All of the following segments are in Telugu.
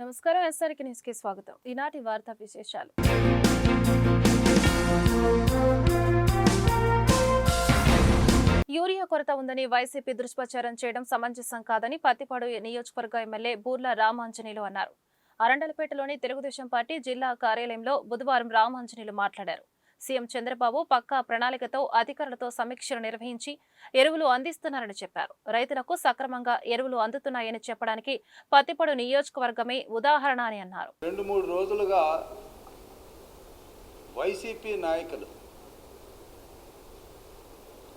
నమస్కారం ఎస్ఆర్కి న్యూస్కి స్వాగతం. ఈనాటి వార్తా విశేషాలు. యూరియా కొరత ఉందని వైసీపీ దుష్ప్రచారం చేయడం సమంజసం కాదని పత్తిపాడు నియోజకవర్గ ఎమ్మెల్యే బూర్ల రామాంజనేయులు అన్నారు. అరండలపేటలోని తెలుగుదేశం పార్టీ జిల్లా కార్యాలయంలో బుధవారం రామాంజనేయులు మాట్లాడారు. సీఎం చంద్రబాబు పక్కా ప్రణాళికతో అధికారులతో సమీక్షలు నిర్వహించి ఎరువులు అందిస్తున్నారని చెప్పారు. రైతులకు సక్రమంగా ఎరువులు అందుతున్నాయని చెప్పడానికి పత్తిపడు నియోజకవర్గమే ఉదాహరణ అని అన్నారు. రెండు మూడు రోజులుగా వైసీపీ నాయకులు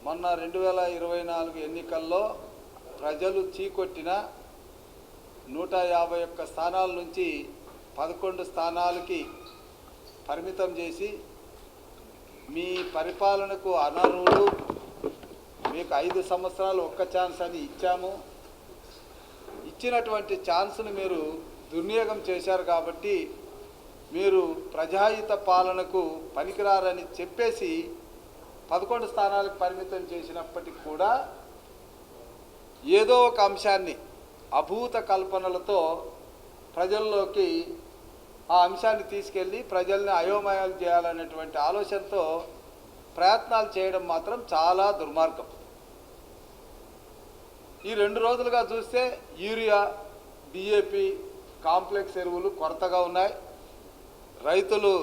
మొన్న రెండు వేల ఇరవై నాలుగు ఎన్నికల్లో ప్రజలు చీకొట్టిన నూట యాభై ఒక్క స్థానాల నుంచి పదకొండు స్థానాలకి పరిమితం చేసి మీ పరిపాలనకు అనర్హుడు మీకు ఐదు సంవత్సరాలు ఒక్క ఛాన్స్ అని ఇచ్చాము. ఇచ్చినటువంటి ఛాన్స్ను మీరు దుర్వినియోగం చేశారు కాబట్టి మీరు ప్రజాహిత పాలనకు పనికిరారని చెప్పేసి పదకొండు స్థానాలకు పరిమితం చేసినప్పటికీ కూడా ఏదో ఒక అంశాన్ని అభూత కల్పనలతో ప్రజల్లోకి ఆ అంశాన్ని తీసుకెళ్ళి ప్రజల్ని అయోమయాలు చేయాలనేటువంటి ఆలోచనతో ప్రయత్నాలు చేయడం మాత్రం చాలా దుర్మార్గం. ఈ రెండు రోజులుగా చూస్తే యూరియా డిఏపి కాంప్లెక్స్ ఎరువులు కొరతగా ఉన్నాయి. రైతులు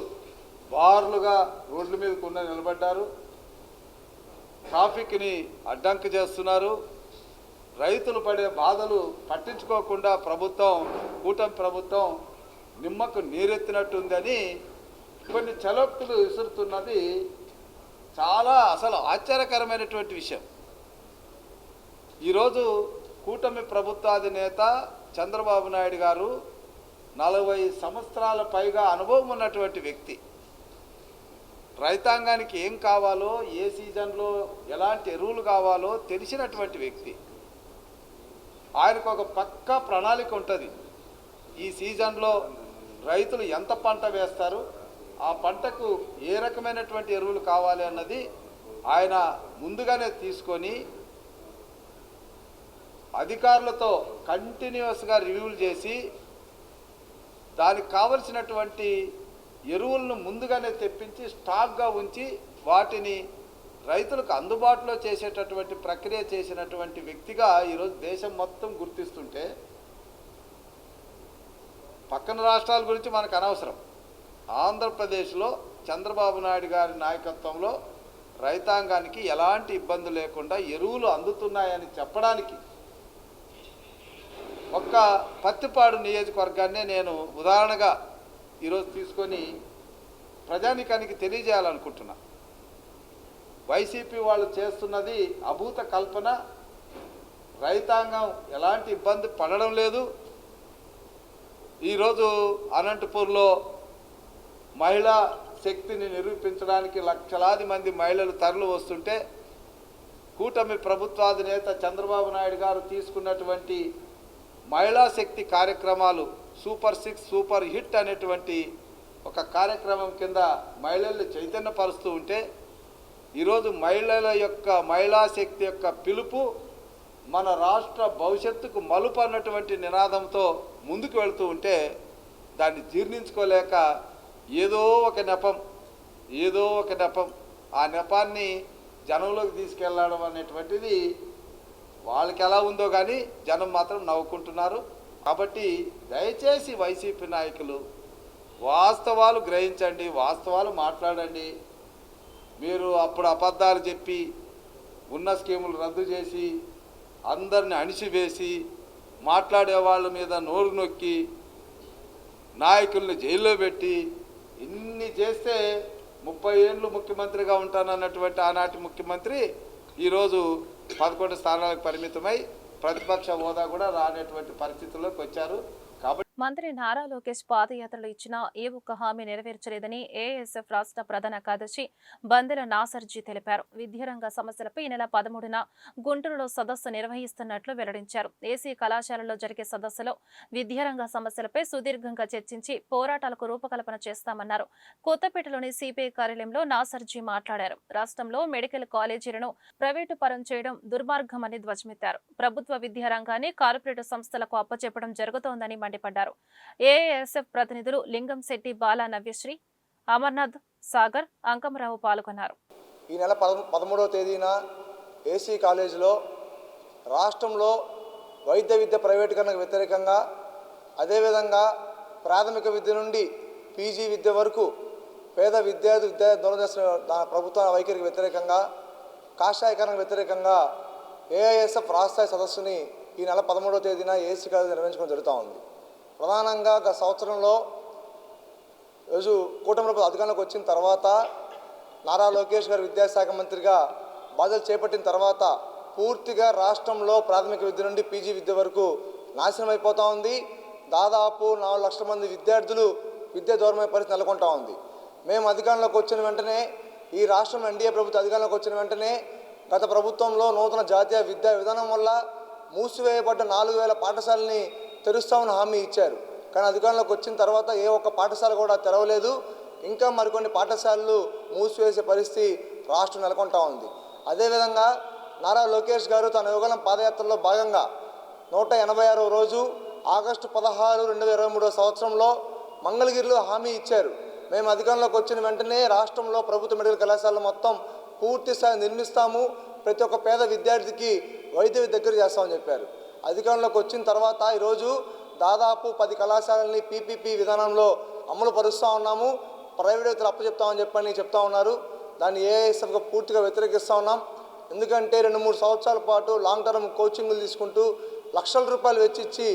బార్లుగా రోడ్ల మీద ఉన్న నిలబడ్డారు. ట్రాఫిక్ని అడ్డంకి చేస్తున్నారు. రైతులు పడే బాధలు పట్టించుకోకుండా ప్రభుత్వం కూటమి ప్రభుత్వం నిమ్మకు నీరెత్తినట్టుందని కొన్ని చలోక్తులు విసురుతున్నది చాలా అసలు ఆశ్చర్యకరమైనటువంటి విషయం. ఈరోజు కూటమి ప్రభుత్వాధినేత చంద్రబాబు నాయుడు గారు నలభై సంవత్సరాల పైగా అనుభవం ఉన్నటువంటి వ్యక్తి. రైతాంగానికి ఏం కావాలో ఏ సీజన్లో ఎలాంటి ఎరువులు కావాలో తెలిసినటువంటి వ్యక్తి. ఆయనకు ఒక పక్క ప్రణాళిక ఉంటుంది. ఈ సీజన్లో రైతులు ఎంత పంట వేస్తారు ఆ పంటకు ఏ రకమైనటువంటి ఎరువులు కావాలి అన్నది ఆయన ముందుగానే తీసుకొని అధికారులతో కంటిన్యూస్గా రివ్యూలు చేసి దానికి కావలసినటువంటి ఎరువులను ముందుగానే తెప్పించి స్టాక్గా ఉంచి వాటిని రైతులకు అందుబాటులో చేసేటటువంటి ప్రక్రియ చేసినటువంటి వ్యక్తిగా ఈరోజు దేశం మొత్తం గుర్తిస్తుంటే పక్కన రాష్ట్రాల గురించి మనకు అనవసరం. ఆంధ్రప్రదేశ్లో చంద్రబాబు నాయుడు గారి నాయకత్వంలో రైతాంగానికి ఎలాంటి ఇబ్బంది లేకుండా ఎరువులు అందుతున్నాయని చెప్పడానికి ఒక్క పత్తిపాడు నియోజకవర్గాన్నే నేను ఉదాహరణగా ఈరోజు తీసుకొని ప్రజానికానికి తెలియజేయాలనుకుంటున్నా. వైసీపీ వాళ్ళు చేస్తున్నది అభూత కల్పన. రైతాంగం ఎలాంటి ఇబ్బంది పడడం లేదు. ఈరోజు అనంతపూర్లో మహిళా శక్తిని నిరూపించడానికి లక్షలాది మంది మహిళలు తరలి వస్తుంటే కూటమి ప్రభుత్వాధినేత చంద్రబాబు నాయుడు గారు తీసుకున్నటువంటి మహిళా శక్తి కార్యక్రమాలు సూపర్ సిక్స్ సూపర్ హిట్ అనేటువంటి ఒక కార్యక్రమం కింద మహిళల్ని చైతన్యపరుస్తూ ఉంటే ఈరోజు మహిళల యొక్క మహిళా శక్తి యొక్క పిలుపు మన రాష్ట్ర భవిష్యత్తుకు మలుపు అన్నటువంటి నినాదంతో ముందుకు వెళుతూ ఉంటే దాన్ని జీర్ణించుకోలేక ఏదో ఒక నెపం ఏదో ఒక నెపం ఆ నెపాన్ని జనంలోకి తీసుకెళ్ళడం అనేటువంటిది వాళ్ళకి ఎలా ఉందో కానీ జనం మాత్రం నవ్వుకుంటున్నారు. కాబట్టి దయచేసి వైసీపీ నాయకులు వాస్తవాలు గ్రహించండి వాస్తవాలు మాట్లాడండి. మీరు అప్పుడు అబద్ధాలు చెప్పి ఉన్న స్కీములు రద్దు చేసి అందరిని అణిచివేసి మాట్లాడే వాళ్ళ మీద నోరు నొక్కి నాయకుల్ని జైల్లో పెట్టి ఇన్ని చేస్తే ముప్పై ఏళ్ళు ముఖ్యమంత్రిగా ఉంటానన్నటువంటి ఆనాటి ముఖ్యమంత్రి ఈరోజు పదకొండు స్థానాలకు పరిమితమై ప్రతిపక్ష హోదా కూడా రానటువంటి పరిస్థితుల్లోకి వచ్చారు. కాబట్టి మంత్రి నారా లోకేష్ పాదయాత్రలో ఇచ్చిన ఏ ఒక్క హామీ నెరవేర్చలేదని ఏఎస్ఎఫ్ రాష్ట్ర ప్రధాన కార్యదర్శి బందెల నాసర్జీ తెలిపారు. విద్యారంగ సమస్యలపై ఈ నెల పదమూడున గుంటూరులో సదస్సు నిర్వహిస్తున్నట్లు వెల్లడించారు. ఏసీ కళాశాలలో జరిగే సదస్సులో విద్యారంగ సమస్యలపై సుదీర్ఘంగా చర్చించి పోరాటాలకు రూపకల్పన చేస్తామన్నారు. కొత్తపేటలోని సిపిఐ కార్యాలయంలో నాసర్జీ మాట్లాడారు. రాష్ట్రంలో మెడికల్ కాలేజీలను ప్రైవేటు పరం చేయడం దుర్మార్గమని ధ్వజమెత్తారు. ప్రభుత్వ విద్యారంగాన్ని కార్పొరేట్ సంస్థలకు అప్పచెప్పడం జరుగుతోందని మండిపడ్డారు. తెలిపారు ఏఎస్ఎఫ్ ప్రతినిధులు లింగంశెట్టి బాలా నవ్యశ్రీ అమర్నాథ్ సాగర్ అంకమరావు పాల్గొన్నారు. ఈ నెల పదమూడవ తేదీన ఏసీ కాలేజీలో రాష్ట్రంలో వైద్య విద్య ప్రైవేటీకరణకు వ్యతిరేకంగా అదేవిధంగా ప్రాథమిక విద్య నుండి పీజీ విద్య వరకు పేద విద్యార్థి విద్యా దూరం చేసిన దా- ప్రభుత్వ వైఖరికి వ్యతిరేకంగా కాషాయకరణకు వ్యతిరేకంగా ఏఐఎస్ఎఫ్ రాష్ట్రస్థాయి సదస్సుని ఈ నెల పదమూడవ తేదీన ఏసీ కాలేజీ నిర్వహించడం జరుగుతూ ఉంది. ప్రధానంగా గత సంవత్సరంలో రోజు కూటమి అధికారంలోకి వచ్చిన తర్వాత నారా లోకేష్ గారు విద్యాశాఖ మంత్రిగా బాధ్యతలు చేపట్టిన తర్వాత పూర్తిగా రాష్ట్రంలో ప్రాథమిక విద్య నుండి పీజీ విద్య వరకు నాశనం అయిపోతూ ఉంది. దాదాపు నాలుగు లక్షల మంది విద్యార్థులు విద్య దూరమైన పరిస్థితి నెలకొంటా ఉంది. మేము అధికారంలోకి వచ్చిన వెంటనే ఈ రాష్ట్రం ఎన్డీఏ ప్రభుత్వం అధికారంలోకి వచ్చిన వెంటనే గత ప్రభుత్వంలో నూతన జాతీయ విద్యా విధానం వల్ల మూసివేయబడ్డ నాలుగు వేల పాఠశాలని తెరుస్తామని హామీ ఇచ్చారు. కానీ అధికారంలోకి వచ్చిన తర్వాత ఏ ఒక్క పాఠశాల కూడా తెరవలేదు. ఇంకా మరికొన్ని పాఠశాలలు మూసివేసే పరిస్థితి రాష్ట్రం నెలకొంటా ఉంది. అదేవిధంగా నారా లోకేష్ గారు తన యువగలం పాదయాత్రలో భాగంగా నూట ఎనభై ఆరో రోజు ఆగస్టు పదహారు రెండు వేల ఇరవై మూడో సంవత్సరంలో మంగళగిరిలో హామీ ఇచ్చారు. మేము అధికారంలోకి వచ్చిన వెంటనే రాష్ట్రంలో ప్రభుత్వ మెడికల్ కళాశాలలు మొత్తం పూర్తి స్థాయి నిర్మిస్తాము. ప్రతి ఒక్క పేద విద్యార్థికి వైద్య దగ్గర చేస్తామని చెప్పారు. అధికారంలోకి వచ్చిన తర్వాత ఈరోజు దాదాపు పది కళాశాలని పీపీపీ విధానంలో అమలు పరుస్తూ ఉన్నాము. ప్రైవేట్ వ్యక్తులు అప్పచెప్తామని చెప్పని చెప్తా ఉన్నారు. దాన్ని ఏఐఎస్ఎఫ్గా పూర్తిగా వ్యతిరేకిస్తూ ఉన్నాం. ఎందుకంటే రెండు మూడు సంవత్సరాల పాటు లాంగ్ టర్మ్ కోచింగ్లు తీసుకుంటూ లక్షల రూపాయలు వెచ్చిచ్చి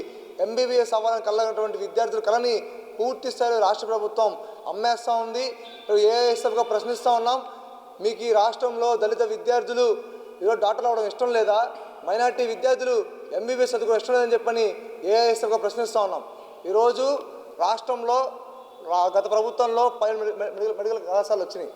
ఎంబీబీఎస్ అవ్వాలని కలగినటువంటి విద్యార్థుల కళని పూర్తి స్థాయిలో రాష్ట్ర ప్రభుత్వం అమ్మేస్తూ ఉంది. ఏఐఎస్ఎఫ్గా ప్రశ్నిస్తూ ఉన్నాం. మీకు ఈ రాష్ట్రంలో దళిత విద్యార్థులు ఈరోజు డాక్టర్లు అవ్వడం ఇష్టం లేదా? మైనార్టీ విద్యార్థులు ఎంబీబీఎస్ చదువుకోవడం ఇష్టం చెప్పని ఏఐఎస్ ప్రశ్నిస్తూ ఉన్నాం. ఈరోజు రాష్ట్రంలో రా- గత ప్రభుత్వంలో పది మెడి- మెడికల్ మెడికల్ కళాశాలలు వచ్చినాయి.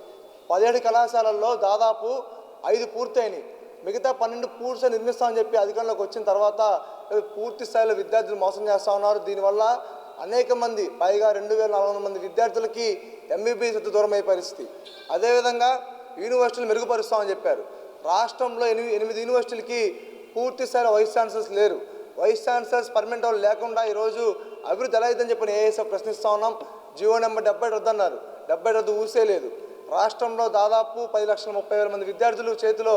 పదిహేడు కళాశాలల్లో దాదాపు ఐదు పూర్తయినాయి. మిగతా పన్నెండు పూర్తిగా నిర్మిస్తామని చెప్పి అధికారంలోకి వచ్చిన తర్వాత పూర్తి స్థాయిలో విద్యార్థులు మోసం చేస్తూ ఉన్నారు. దీనివల్ల అనేక మంది పైగా రెండు వేల నాలుగు వందల మంది విద్యార్థులకి ఎంబీబీఎస్ దూరం అయ్యే పరిస్థితి. అదేవిధంగా యూనివర్సిటీలు మెరుగుపరుస్తామని చెప్పారు. రాష్ట్రంలో ఎనిమిది ఎనిమిది యూనివర్సిటీలకి పూర్తి స్థాయిలో వైస్ ఛాన్సలర్స్ లేరు. వైస్ ఛాన్సలర్స్ పర్మనెంట్ వాళ్ళు లేకుండా ఈరోజు అభివృద్ధి ఎలా అవుతుందని చెప్పి ఏఎస్ఎఫ్ ప్రశ్నిస్తూ ఉన్నాం. జియో నెంబర్ డెబ్బై రద్దు అన్నారు డెబ్బై రద్దు ఊసే లేదు. రాష్ట్రంలో దాదాపు పది లక్షల ముప్పై వేల మంది విద్యార్థులు చేతిలో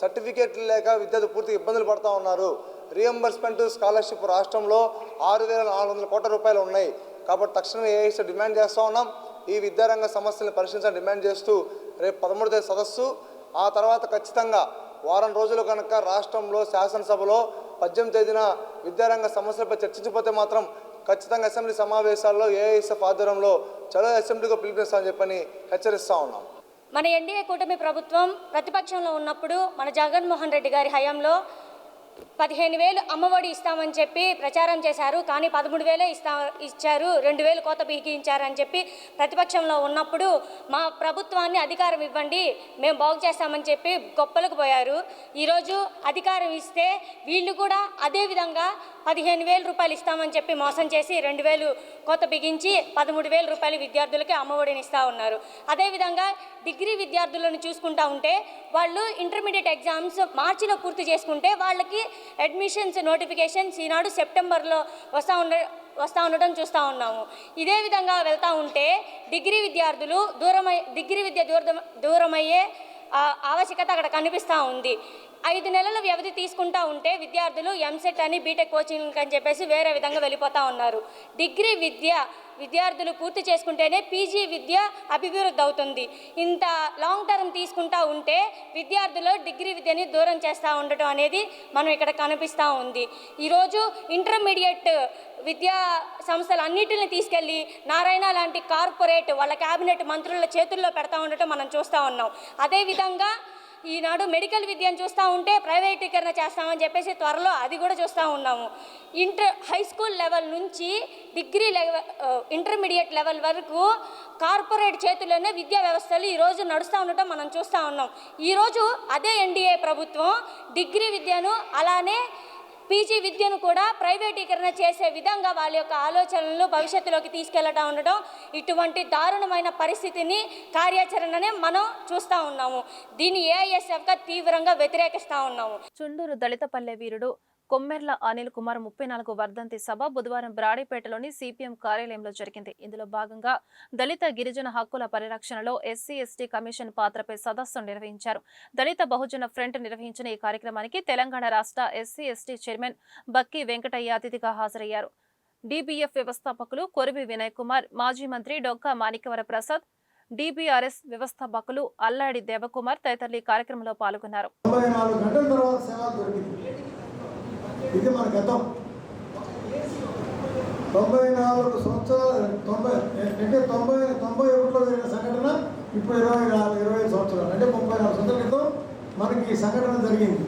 సర్టిఫికేట్లు లేక విద్యార్థులు పూర్తిగా ఇబ్బందులు పడుతూ ఉన్నారు. రియంబర్స్మెంట్ స్కాలర్షిప్ రాష్ట్రంలో ఆరు వేల నాలుగు వందల కోట్ల రూపాయలు ఉన్నాయి. కాబట్టి తక్షణమే ఏఎస్ డిమాండ్ చేస్తూ ఉన్నాం. ఈ విద్యారంగ సమస్యలను పరిశీలించాలని డిమాండ్ చేస్తూ రేపు పదమూడు తేదీ సదస్సు. ఆ తర్వాత ఖచ్చితంగా వారం రోజులు కనుక రాష్ట్రంలో శాసనసభలో పద్దెనిమిది తేదీన విద్యారంగ సమస్యలపై చర్చించకపోతే మాత్రం ఖచ్చితంగా అసెంబ్లీ సమావేశాల్లో ఏఐఎస్ఎఫ్ ఆధ్వర్యంలో చలో అసెంబ్లీగా పిలిపిస్తామని చెప్పని హెచ్చరిస్తా ఉన్నాం. మన ఎన్డీఏ కూటమి ప్రభుత్వం ప్రతిపక్షంలో ఉన్నప్పుడు మన జగన్మోహన్ రెడ్డి గారి హయాంలో పదిహేను వేలు అమ్మఒడి ఇస్తామని చెప్పి ప్రచారం చేశారు. కానీ పదమూడు వేలే ఇస్తా ఇచ్చారు. రెండు వేలు కోత బిగించారని చెప్పి ప్రతిపక్షంలో ఉన్నప్పుడు మా ప్రభుత్వాన్ని అధికారం ఇవ్వండి మేము బాగు చేస్తామని చెప్పి గొప్పలకు పోయారు. ఈరోజు అధికారం ఇస్తే వీళ్ళు కూడా అదే విధంగా పదిహేను వేల రూపాయలు ఇస్తామని చెప్పి మోసం చేసి రెండు వేలు కోత బిగించి పదమూడు వేల రూపాయలు విద్యార్థులకి అమ్మఒడిని ఇస్తూ ఉన్నారు. అదేవిధంగా డిగ్రీ విద్యార్థులను చూసుకుంటా ఉంటే వాళ్ళు ఇంటర్మీడియట్ ఎగ్జామ్స్ మార్చిలో పూర్తి చేసుకుంటే వాళ్ళకి అడ్మిషన్స్ నోటిఫికేషన్స్ ఈనాడు సెప్టెంబర్లో వస్తూ ఉండ వస్తూ ఉండడం చూస్తూ ఉన్నాము. ఇదే విధంగా వెళ్తూ ఉంటే డిగ్రీ విద్యార్థులు దూరమై డిగ్రీ విద్య దూరం దూరమయ్యే ఆవశ్యకత అక్కడ కనిపిస్తూ ఉంది. ఐదు నెలల వ్యవధి తీసుకుంటా ఉంటే విద్యార్థులు ఎంసెట్ అని బీటెక్ కోచింగ్ అని చెప్పేసి వేరే విధంగా వెళ్ళిపోతూ ఉన్నారు. డిగ్రీ విద్య విద్యార్థులు పూర్తి చేసుకుంటేనే పీజీ విద్య అభివృద్ధి అవుతుంది. ఇంత లాంగ్ టర్మ్ తీసుకుంటా ఉంటే విద్యార్థులు డిగ్రీ విద్యని దూరం చేస్తూ ఉండటం అనేది మనం ఇక్కడ కనిపిస్తూ ఉంది. ఈరోజు ఇంటర్మీడియట్ విద్యా సంస్థలు అన్నిటిని తీసుకెళ్ళి నారాయణ లాంటి కార్పొరేట్ వాళ్ళ క్యాబినెట్ మంత్రుల చేతుల్లో పెడతా ఉండటం మనం చూస్తూ ఉన్నాం. అదేవిధంగా ఈనాడు మెడికల్ విద్యను చూస్తూ ఉంటే ప్రైవేటీకరణ చేస్తామని చెప్పేసి త్వరలో అది కూడా చూస్తూ ఉన్నాము. ఇంటర్ హై స్కూల్ లెవెల్ నుంచి డిగ్రీ లెవెల్ ఇంటర్మీడియట్ లెవెల్ వరకు కార్పొరేట్ చేతుల్లోనే విద్యా వ్యవస్థలు ఈరోజు నడుస్తూ ఉండటం మనం చూస్తూ ఉన్నాం. ఈరోజు అదే ఎన్డీఏ ప్రభుత్వం డిగ్రీ విద్యను అలానే పీజీ విద్యను కూడా ప్రైవేటీకరణ చేసే విధంగా వాళ్ళ యొక్క ఆలోచనలు భవిష్యత్తులోకి తీసుకెళ్ళడం ఉండడం ఇటువంటి దారుణమైన పరిస్థితిని కార్యాచరణనే మనం చూస్తూ ఉన్నాము. దీన్ని ఏఐఎస్ఎఫ్గా తీవ్రంగా వ్యతిరేకిస్తూ ఉన్నాము. చుండూరు దళిత పల్లె వీరుడు కొమ్మెర్ల అనిల్ కుమార్ ముప్పై నాలుగు వర్ధంతి సభ బుధవారం బ్రాడీపేటలోని సిపిఎం కార్యాలయంలో జరిగింది. ఇందులో భాగంగా దళిత గిరిజన హక్కుల పరిరక్షణలో ఎస్సీ ఎస్టీ కమిషన్ పాత్రపై సదస్సు నిర్వహించారు. దళిత బహుజన ఫ్రంట్ నిర్వహించిన ఈ కార్యక్రమానికి తెలంగాణ రాష్ట్ర SC ST chairman Bakki Venkataiah అతిథిగా హాజరయ్యారు. డిబిఎఫ్ వ్యవస్థాపకులు కొరివి వినయ్ కుమార్ మాజీ మంత్రి డొక్కా మాణిక్యవర ప్రసాద్ డిబిఆర్ఎస్ వ్యవస్థాపకులు అల్లాడి దేవకుమార్ తదితరులు ఈ కార్యక్రమంలో పాల్గొన్నారు తొంభై నాలుగు గంటల తర్వాత సేవ దొరికింది ఇది మన గతం. తొంభై నాలుగు సంవత్సరాలు తొంభై అంటే తొంభై తొంభై ఒకటిలో జరిగిన సంఘటన ఇప్పుడు ఇరవై నాలుగు ఇరవై ఐదు సంవత్సరాలు అంటే ముప్పై నాలుగు సంవత్సరాల క్రితం మనకి ఈ సంఘటన జరిగింది.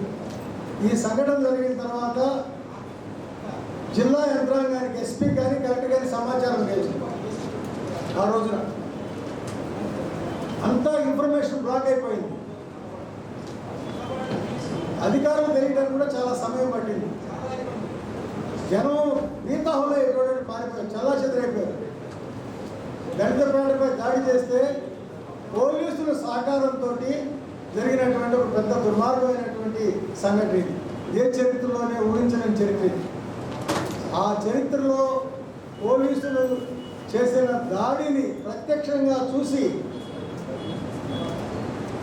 ఈ సంఘటన జరిగిన తర్వాత జిల్లా యంత్రాంగానికి ఎస్పీ కానీ కలెక్టర్ కానీ సమాచారం తెలిసింది ఆ రోజున. అంతా ఇన్ఫర్మేషన్ బ్లాక్ అయిపోయింది. అధికారం తెలియడానికి కూడా చాలా సమయం పట్టింది. జనం నీతాహులో ఎటువంటి పారిపోయారు చల్లా చెదిరైపోయారు. దళిత ప్రాణిపై దాడి చేస్తే పోలీసుల సహకారంతో జరిగినటువంటి ఒక పెద్ద దుర్మార్గమైనటువంటి సంఘటన ఇది. ఏ చరిత్రలోనే ఊహించలేని చరిత్ర ఇది. ఆ చరిత్రలో పోలీసులు చేసిన దాడిని ప్రత్యక్షంగా చూసి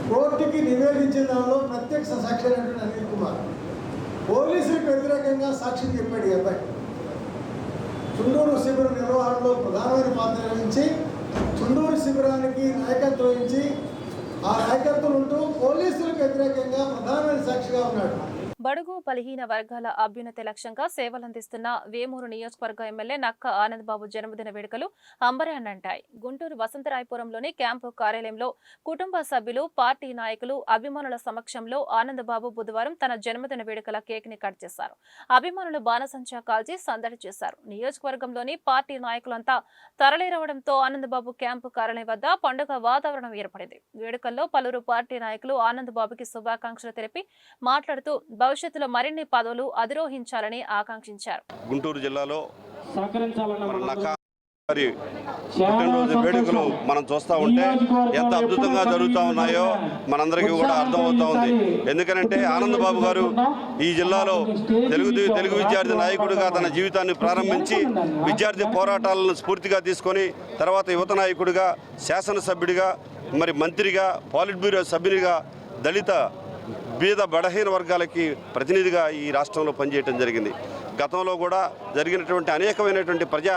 కోర్టుకి నివేదించిన దానిలో ప్రత్యక్ష సాక్షి అనేటువంటి అనిల్ కుమార్. పోలీసులకు వ్యతిరేకంగా సాక్ష్యం చెప్పాడు ఈ అబ్బాయి. చుండూరు శిబిర నిర్వహణలో ప్రధానమైన పాత్ర వహించి చుండూరు శిబిరానికి నాయకత్వం వహించి ఆ నాయకత్వం ఉంటూ పోలీసులకు వ్యతిరేకంగా ప్రధానమైన సాక్షిగా ఉన్నాడు. బడుగు బలహీన వర్గాల అభ్యున్నతి లక్ష్యంగా సేవలందిస్తున్న వేమూరు నియోజకవర్గ ఎమ్మెల్యే నక్క ఆనందబాబు జన్మదిన వేడుకలు అంబరాన్నంటాయి. గుంటూరు వసంతరాయపురంలోని క్యాంపు కార్యాలయంలో కుటుంబ సభ్యులు పార్టీ నాయకులు అభిమానుల సమక్షంలో ఆనందబాబు బుధవారం తన జన్మదిన వేడుకల కేక్ని కట్ చేశారు. అభిమానులు బాణసంచా కాల్చి సందడి చేశారు. నియోజకవర్గంలోని పార్టీ నాయకులంతా తరలిరవడంతో ఆనందబాబు క్యాంపు కార్యాలయం వద్ద పండుగ వాతావరణం ఏర్పడింది. వేడుకల్లో పలువురు పార్టీ నాయకులు ఆనందబాబుకి శుభాకాంక్షలు తెలిపి మాట్లాడుతూ భవిష్యత్తులో మరిన్ని పదవులు అధిరోహించాలని ఆకాంక్షించారు. గుంటూరు జిల్లాలో పుట్టినరోజు వేడుకలు మనం చూస్తూ ఉంటే ఎంత అద్భుతంగా జరుగుతూ ఉన్నాయో మనందరికీ కూడా అర్థమవుతా ఉంది. ఎందుకనంటే ఆనందబాబు గారు ఈ జిల్లాలో తెలుగు తెలుగు విద్యార్థి నాయకుడిగా తన జీవితాన్ని ప్రారంభించి విద్యార్థి పోరాటాలను స్ఫూర్తిగా తీసుకొని తర్వాత యువత నాయకుడిగా శాసనసభ్యుడిగా మరి మంత్రిగా పాలిట్ బ్యూరో సభ్యునిగా దళిత బీద బడహీన వర్గాలకి ప్రతినిధిగా ఈ రాష్ట్రంలో పనిచేయటం జరిగింది. గతంలో కూడా జరిగినటువంటి అనేకమైనటువంటి ప్రజా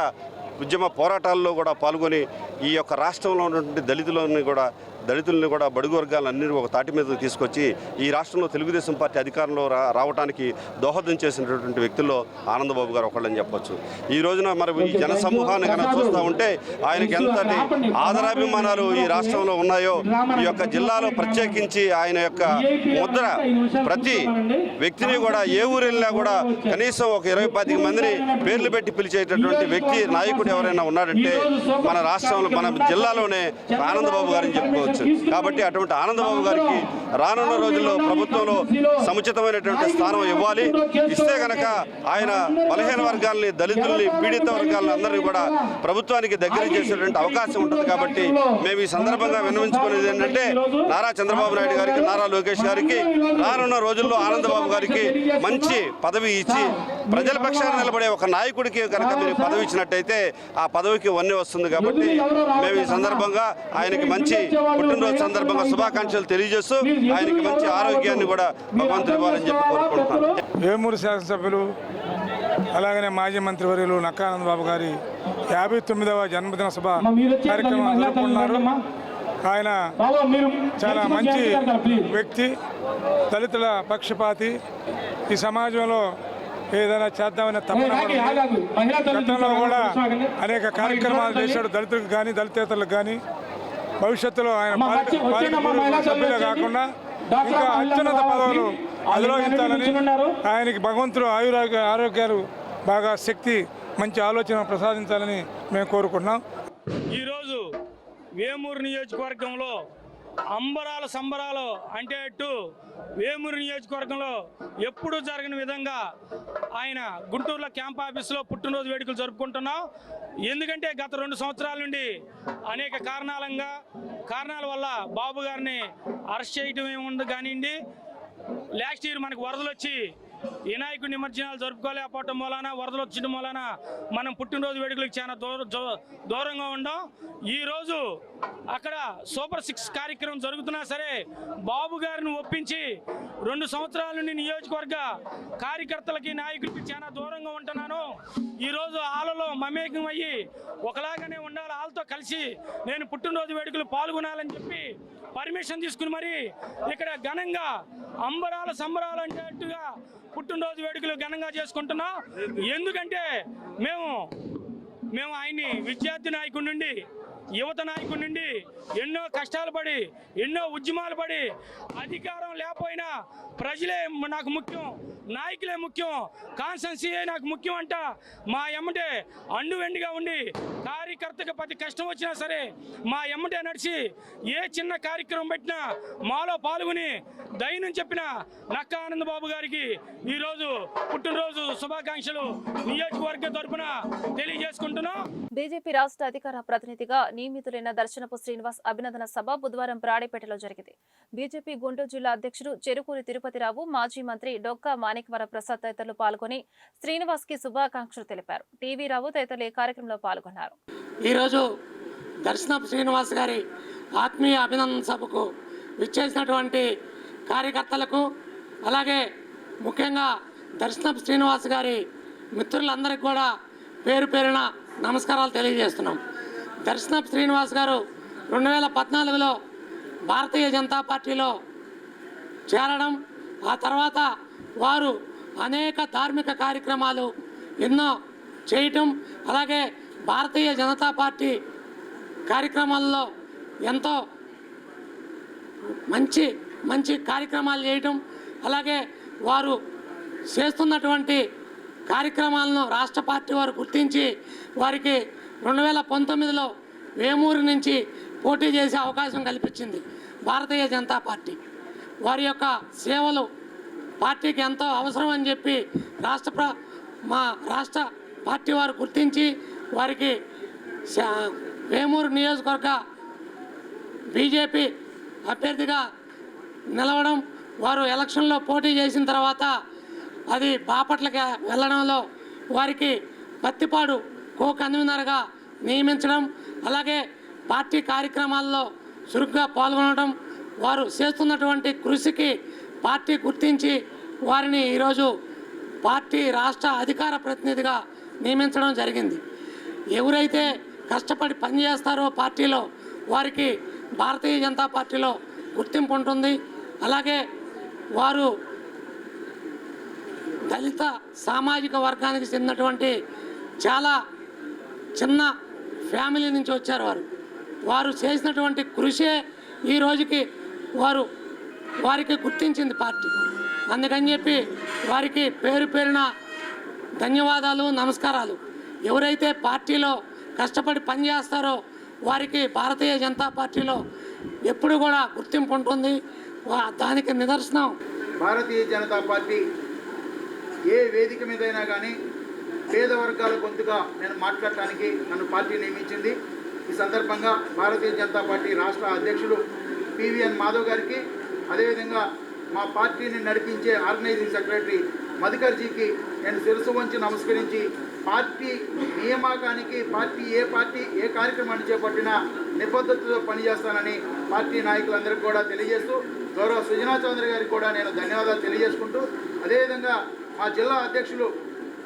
ఉద్యమ పోరాటాల్లో కూడా పాల్గొని ఈ యొక్క రాష్ట్రంలో ఉన్నటువంటి దళితులని కూడా దళితుల్ని కూడా బడుగు వర్గాలన్నీ ఒక తాటి మీద తీసుకొచ్చి ఈ రాష్ట్రంలో తెలుగుదేశం పార్టీ అధికారంలో రా రావడానికి దోహదం చేసినటువంటి వ్యక్తుల్లో ఆనందబాబు గారు ఒకళ్ళని చెప్పొచ్చు. ఈ రోజున మరి ఈ జన సమూహాన్ని కనుక చూస్తూ ఉంటే ఆయనకి ఎంతటి ఆదరాభిమానాలు ఈ రాష్ట్రంలో ఉన్నాయో ఈ యొక్క జిల్లాలో ప్రత్యేకించి ఆయన యొక్క ముద్ర ప్రతి వ్యక్తిని కూడా ఏ ఊరు వెళ్ళినా కూడా కనీసం ఒక ఇరవై పాతిక మందిని పేర్లు పెట్టి పిలిచేటటువంటి వ్యక్తి నాయకుడు ఎవరైనా ఉన్నాడంటే మన రాష్ట్రంలో మన జిల్లాలోనే ఆనందబాబు గారిని చెప్పుకోవచ్చు. కాబట్టి అటువంటి ఆనందబాబు గారికి రానున్న రోజుల్లో ప్రభుత్వంలో సముచితమైనటువంటి స్థానం ఇవ్వాలి. ఇస్తే గనక ఆయన బలహీన వర్గాల్ని దళితుల్ని పీడిత వర్గాలను అందరినీ కూడా ప్రభుత్వానికి దగ్గర చేసేటువంటి అవకాశం ఉంటుంది కాబట్టి మేము ఈ సందర్భంగా విన్నవించుకునేది ఏంటంటే నారా చంద్రబాబు నాయుడు గారికి నారా లోకేష్ గారికి రానున్న రోజుల్లో ఆనందబాబు గారికి మంచి పదవి ఇచ్చి ప్రజల పక్షాన నిలబడే ఒక నాయకుడికి కనుక మీరు పదవి ఇచ్చినట్టయితే ఆ పదవికి వన్నె వస్తుంది కాబట్టి మేము ఈ సందర్భంగా ఆయనకి మంచి పుట్టినరోజు సందర్భంగా శుభాకాంక్షలు తెలియజేస్తూ ఆయనకి మంచి ఆరోగ్యాన్ని కూడా భగవంతుడు ఇవ్వాలని చెప్పి కోరుకుంటున్నాను. వేమూరు శాసనసభ్యులు అలాగనే మాజీ మంత్రివర్యులు నక్కానంద బాబు గారి యాభై తొమ్మిదవ జన్మదిన సభ కార్యక్రమం జరుపుకున్నారు ఆయన చాలా మంచి. వ్యక్తి దళితుల పక్షపాతి. ఈ సమాజంలో ఏదైనా చేద్దామనే తపన తల్లులు గతంలో కూడా. అనేక కార్యక్రమాలు చేశాడు దళితులకు కానీ దళితేతలకు కానీ భవిష్యత్తులో ఆయన సభ్యులే కాకుండా ఇంకా అత్యున్నత పదవులు. అధిరోహించాలని. ఆయనకి భగవంతుడు ఆయురాగ్య ఆరోగ్యాలు బాగా శక్తి మంచి ఆలోచన ప్రసాదించాలని మేము కోరుకుంటున్నాం ఈరోజు వేమూరు నియోజకవర్గంలో అంబరాల సంబరాలు అంటే అటు వేమూరు నియోజకవర్గంలో ఎప్పుడూ జరగని విధంగా ఆయన గుంటూరులో క్యాంప్ ఆఫీసులో పుట్టినరోజు వేడుకలు జరుపుకుంటున్నాం. ఎందుకంటే గత రెండు సంవత్సరాల నుండి అనేక కారణాలంగా కారణాల వల్ల బాబు గారిని అరెస్ట్ చేయటం ఏముంది కానివ్వండి. లాస్ట్ ఇయర్ మనకు వరదలు వచ్చి వినాయకుడి నిమజ్జనాలు జరుపుకోలేకపోవటం మూలాన వరదలు వచ్చిన మూలాన మనం పుట్టినరోజు వేడుకలకు చాలా దూర దూ- దూరంగా ఉండం. ఈరోజు అక్కడ సూపర్ సిక్స్ కార్యక్రమం జరుగుతున్నా సరే బాబు గారిని ఒప్పించి రెండు సంవత్సరాల నుండి నియోజకవర్గ కార్యకర్తలకి నాయకులకి చాలా దూరంగా ఉంటున్నాను. ఈరోజు ఆలలో మమేకం అయ్యి ఒకలాగానే ఉండాలి. వాళ్ళతో కలిసి నేను పుట్టినరోజు వేడుకలు పాల్గొనాలని చెప్పి పర్మిషన్ తీసుకుని మరి ఇక్కడ ఘనంగా అంబరాల సంబరాలు అంటేట్టుగా పుట్టినరోజు వేడుకలు ఘనంగా చేసుకుంటున్నాం. ఎందుకంటే మేము మేము ఆయన్ని విద్యార్థి నాయకుడి నుండి యువత నాయకుడి నుండి ఎన్నో కష్టాలు పడి ఎన్నో ఉద్యమాలు పడి అధికారం లేకపోయినా ప్రజలే నాకు ముఖ్యం నాయకులే ముఖ్యం కాన్సెన్సీయే నాకు ముఖ్యం అంట. మా ఎమ్మటే అండువెండిగా ఉండి కార్యకర్తకు ప్రతి కష్టం వచ్చినా సరే మా ఎమ్మటే నడిచి ఏ చిన్న కార్యక్రమం పెట్టినా మాలో పాల్గొని దయనం చెప్పిన నక్క ఆనంద్ బాబు గారికి ఈరోజు పుట్టినరోజు శుభాకాంక్షలు. నియోజకవర్గ తరపున తెలియజేసుకుంటున్నాం. బీజేపీ రాష్ట్ర అధికార ప్రతినిధిగా నియమితులైన దర్శనపు శ్రీనివాస్ అభినందన సభ బుధవారం ప్రాడేపేటలో జరిగింది. బీజేపీ గుంటూరు జిల్లా అధ్యక్షుడు చెరుకూరి తిరుపతిరావు మాజీ మంత్రి డొక్కా మాణిక్వర ప్రసాద్ తదితరులు పాల్గొని శ్రీనివాస్కి శుభాకాంక్షలు తెలిపారు. టీవీ రావు తదితరులు ఈ కార్యక్రమంలో పాల్గొన్నారు. ఈరోజు దర్శనపు శ్రీనివాస్ గారి ఆత్మీయ అభినందన సభకు విచ్చేసినటువంటి కార్యకర్తలకు అలాగే ముఖ్యంగా దర్శనపు శ్రీనివాస్ గారి మిత్రులందరికీ కూడా పేరు పేరున నమస్కారాలు తెలియజేస్తున్నాం. దర్శన శ్రీనివాస్ గారు రెండు వేల పద్నాలుగులో భారతీయ జనతా పార్టీలో చేరడం ఆ తర్వాత వారు అనేక ధార్మిక కార్యక్రమాలు ఎన్నో చేయటం అలాగే భారతీయ జనతా పార్టీ కార్యక్రమాల్లో ఎంతో మంచి మంచి కార్యక్రమాలు చేయటం అలాగే వారు చేస్తున్నటువంటి కార్యక్రమాలను రాష్ట్ర పార్టీ వారు గుర్తించి వారికి రెండు వేల పంతొమ్మిదిలో వేమూరు నుంచి పోటీ చేసే అవకాశం కల్పించింది భారతీయ జనతా పార్టీ. వారి యొక్క సేవలు పార్టీకి ఎంతో అవసరం అని చెప్పి రాష్ట్ర ప్ర మా రాష్ట్ర పార్టీ వారు గుర్తించి వారికి వేమూరు నియోజకవర్గ బీజేపీ అభ్యర్థిగా నిలవడం వారు ఎలక్షన్లో పోటీ చేసిన తర్వాత అది బాపట్లకి వెళ్ళడంలో వారికి పత్తిపాడు కో కన్వీనర్గా నియమించడం అలాగే పార్టీ కార్యక్రమాల్లో చురుగ్గా పాల్గొనడం వారు చేస్తున్నటువంటి కృషికి పార్టీ గుర్తించి వారిని ఈరోజు పార్టీ రాష్ట్ర అధికార ప్రతినిధిగా నియమించడం జరిగింది. ఎవరైతే కష్టపడి పనిచేస్తారో పార్టీలో వారికి భారతీయ జనతా పార్టీలో గుర్తింపు ఉంటుంది. అలాగే వారు దళిత సామాజిక వర్గానికి చెందినటువంటి చాలా చిన్న ఫ్యామిలీ నుంచి వచ్చారు వారు. వారు చేసినటువంటి కృషే ఈ రోజుకి వారు వారికి గుర్తించింది పార్టీ. అందుకని చెప్పి వారికి పేరు పేరున ధన్యవాదాలు నమస్కారాలు. ఎవరైతే పార్టీలో కష్టపడి పనిచేస్తారో వారికి భారతీయ జనతా పార్టీలో ఎప్పుడు కూడా గుర్తింపు ఉంటుంది. వా- దానికి నిదర్శనం. భారతీయ జనతా పార్టీ ఏ వేదిక మీదైనా కానీ పేద వర్గాల గొంతుగా నేను మాట్లాడటానికి నన్ను పార్టీ నియమించింది. ఈ సందర్భంగా భారతీయ జనతా పార్టీ రాష్ట్ర అధ్యక్షులు పివిఎన్ మాధవ్ గారికి అదేవిధంగా మా పార్టీని నడిపించే ఆర్గనైజింగ్ సెక్రటరీ మధుకర్జీకి నేను శిరసు వంచి నమస్కరించి పార్టీ నియామకానికి పార్టీ ఏ పార్టీ ఏ కార్యక్రమాన్ని చేపట్టినా నిబద్ధతతో పనిచేస్తానని పార్టీ నాయకులందరికీ కూడా తెలియజేస్తూ గౌరవ సుజనా చౌదరి గారికి కూడా నేను ధన్యవాదాలు తెలియజేసుకుంటూ అదేవిధంగా ఆ జిల్లా అధ్యక్షులు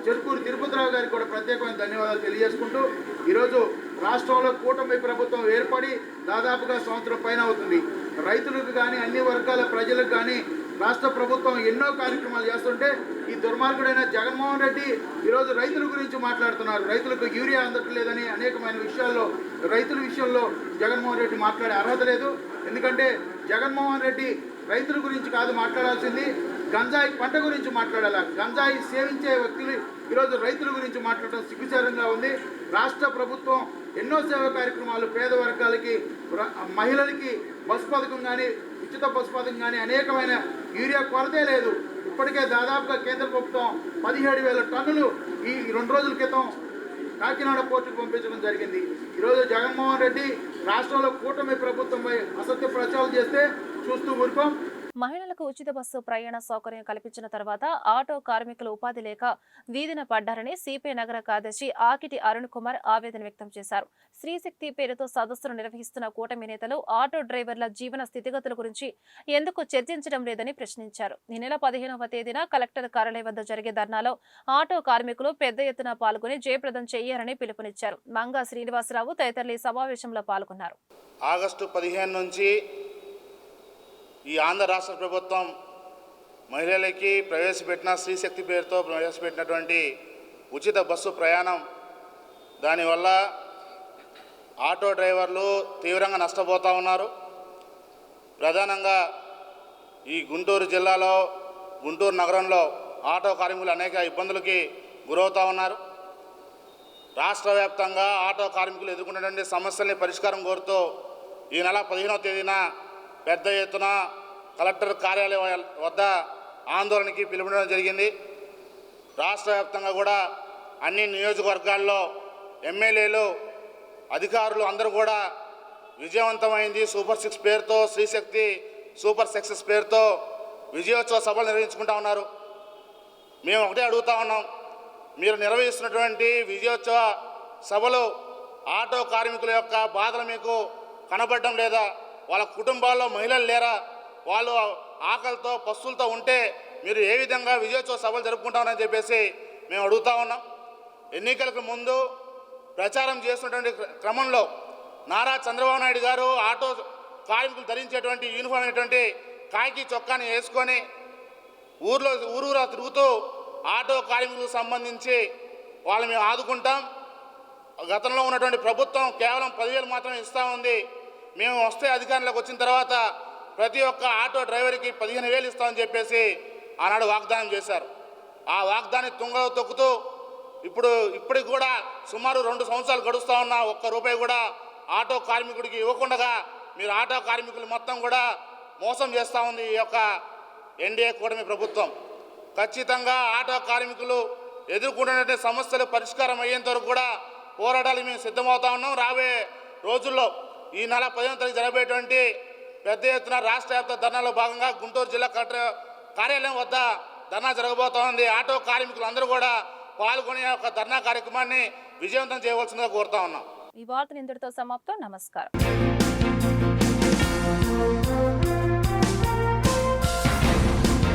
చెరుకూరు తిరుపతిరావు గారికి కూడా ప్రత్యేకమైన ధన్యవాదాలు తెలియజేసుకుంటూ ఈరోజు రాష్ట్రంలో కూటమి ప్రభుత్వం ఏర్పడి దాదాపుగా సంవత్సరం పైన అవుతుంది. రైతులకు కానీ అన్ని వర్గాల ప్రజలకు కానీ రాష్ట్ర ప్రభుత్వం ఎన్నో కార్యక్రమాలు చేస్తుంటే ఈ దుర్మార్గుడైన జగన్మోహన్ రెడ్డి ఈరోజు రైతుల గురించి మాట్లాడుతున్నారు. రైతులకు యూరియా అందట్లేదని అనేకమైన విషయాల్లో రైతుల విషయంలో జగన్మోహన్ రెడ్డి మాట్లాడే అర్హత లేదు. ఎందుకంటే జగన్మోహన్ రెడ్డి రైతుల గురించి కాదు మాట్లాడాల్సింది గంజాయి పంట గురించి మాట్లాడాలి? గంజాయి సేవించే వ్యక్తులు ఈరోజు రైతుల గురించి మాట్లాడడం సిగ్గుచారంగా ఉంది. రాష్ట్ర ప్రభుత్వం ఎన్నో సేవా కార్యక్రమాలు పేద వర్గాలకి మహిళలకి బస్ పథకం కానీ ఉచిత బస్ పథకం కానీ అనేకమైన యూరియా కొరతే లేదు. ఇప్పటికే దాదాపుగా కేంద్ర ప్రభుత్వం పదిహేడు వేల టన్నులు ఈ రెండు రోజుల క్రితం కాకినాడ పోర్టుకు పంపించడం జరిగింది. ఈరోజు జగన్మోహన్ రెడ్డి రాష్ట్రంలో కూటమి ప్రభుత్వంపై అసత్య ప్రచారం చేస్తే చూస్తూ ఊరుకోం. మహిళలకు ఉచిత బస్సు ప్రయాణ సౌకర్యం కల్పించిన తర్వాత ఆటో కార్మికులు ఉపాధి లేక వీధిన పడ్డారని సిపిఐ నగర కార్యదర్శి ఆకిటి అరుణ్ కుమార్ ఆవేదన వ్యక్తం చేశారు. స్త్రీశక్తి పేరుతో సదస్సును నిర్వహిస్తున్న కూటమి నేతలు ఆటో డ్రైవర్ల జీవన స్థితిగతుల గురించి ఎందుకు చర్చించడం లేదని ప్రశ్నించారు. ఈ నెల పదిహేనవ తేదీన కలెక్టర్ కార్యాలయం వద్ద జరిగే ధర్నాలో ఆటో కార్మికులు పెద్ద ఎత్తున పాల్గొని జయప్రదం చేయాలని పిలుపునిచ్చారు. మంగా శ్రీనివాసరావు తదితరులు ఈ సమావేశంలో పాల్గొన్నారు. ఆగస్టు పదిహేను నుంచి ఈ ఆంధ్ర రాష్ట్ర ప్రభుత్వం మహిళలకి ప్రవేశపెట్టిన స్త్రీశక్తి పేరుతో ప్రవేశపెట్టినటువంటి ఉచిత బస్సు ప్రయాణం. దానివల్ల ఆటో డ్రైవర్లు తీవ్రంగా నష్టపోతూ ఉన్నారు. ప్రధానంగా ఈ గుంటూరు జిల్లాలో గుంటూరు నగరంలో ఆటో కార్మికులు అనేక ఇబ్బందులకి గురవుతూ ఉన్నారు. రాష్ట్ర వ్యాప్తంగా ఆటో కార్మికులు ఎదుర్కొన్నటువంటి సమస్యల్ని పరిష్కారం కోరుతూ ఈ నెల పదిహేనవ తేదీన పెద్ద ఎత్తున కలెక్టర్ కార్యాలయం వద్ద ఆందోళనకి పిలుపునడం జరిగింది. రాష్ట్ర వ్యాప్తంగా కూడా అన్ని నియోజకవర్గాల్లో ఎమ్మెల్యేలు అధికారులు అందరూ కూడా విజయవంతమైంది సూపర్ సిక్స్ పేరుతో శ్రీశక్తి సూపర్ సక్సెస్ పేరుతో విజయోత్సవ సభలు నిర్వహించుకుంటా ఉన్నారు. మేము ఒకటే అడుగుతా ఉన్నాం. మీరు నిర్వహిస్తున్నటువంటి విజయోత్సవ సభలు ఆటో కార్మికుల యొక్క బాధలు మీకు కనబడడం లేదా? వాళ్ళ కుటుంబాల్లో మహిళలు లేరా? వాళ్ళు ఆకలితో పస్తులతో ఉంటే మీరు ఏ విధంగా విజయోత్సవ సభలు జరుపుకుంటామని చెప్పేసి మేము అడుగుతా ఉన్నాం. ఎన్నికలకు ముందు ప్రచారం చేస్తున్నటువంటి క్రమంలో నారా చంద్రబాబు నాయుడు గారు ఆటో కార్మికులు ధరించేటువంటి యూనిఫామ్ అయినటువంటి కాకి చొక్కాని వేసుకొని ఊర్లో ఊరూరా తిరుగుతూ ఆటో కార్మికులకు సంబంధించి వాళ్ళు మేము ఆదుకుంటాం. గతంలో ఉన్నటువంటి ప్రభుత్వం కేవలం పదివేలు మాత్రమే ఇస్తూ ఉంది. మేము వస్తే అధికారంలోకి వచ్చిన తర్వాత ప్రతి ఒక్క ఆటో డ్రైవర్కి పదిహేను వేలు ఇస్తామని చెప్పేసి ఆనాడు వాగ్దానం చేశారు. ఆ వాగ్దాన్ని తుంగలో తొక్కుతూ ఇప్పుడు ఇప్పటికి కూడా సుమారు రెండు సంవత్సరాలు గడుస్తూ ఉన్న ఒక్క రూపాయి కూడా ఆటో కార్మికుడికి ఇవ్వకుండా మీరు ఆటో కార్మికులు మొత్తం కూడా మోసం చేస్తూ ఉంది ఈ యొక్క ఎన్డీఏ కూటమి ప్రభుత్వం. ఖచ్చితంగా ఆటో కార్మికులు ఎదుర్కొంటున్నటువంటి సమస్యలు పరిష్కారం అయ్యేంత వరకు కూడా పోరాటాలు మేము సిద్ధమవుతా ఉన్నాం. రాబోయే రోజుల్లో ఈ నెల పదిహేను తారీఖు జరగబోయేటువంటి పెద్ద ఎత్తున రాష్ట్ర వ్యాప్త ధర్నాలో భాగంగా గుంటూరు జిల్లా కలెక్టర్ కార్యాలయం వద్ద ధర్నా జరగబోతోంది ఆటో కార్మికులందరూ కూడా పాల్గొనే ఒక ధర్నా కార్యక్రమాన్ని విజయవంతం చేయవలసిందిగా కోరుతా ఉన్నాం. ఈ వార్తలు ఇంతటితో సమాప్తం. నమస్కారం.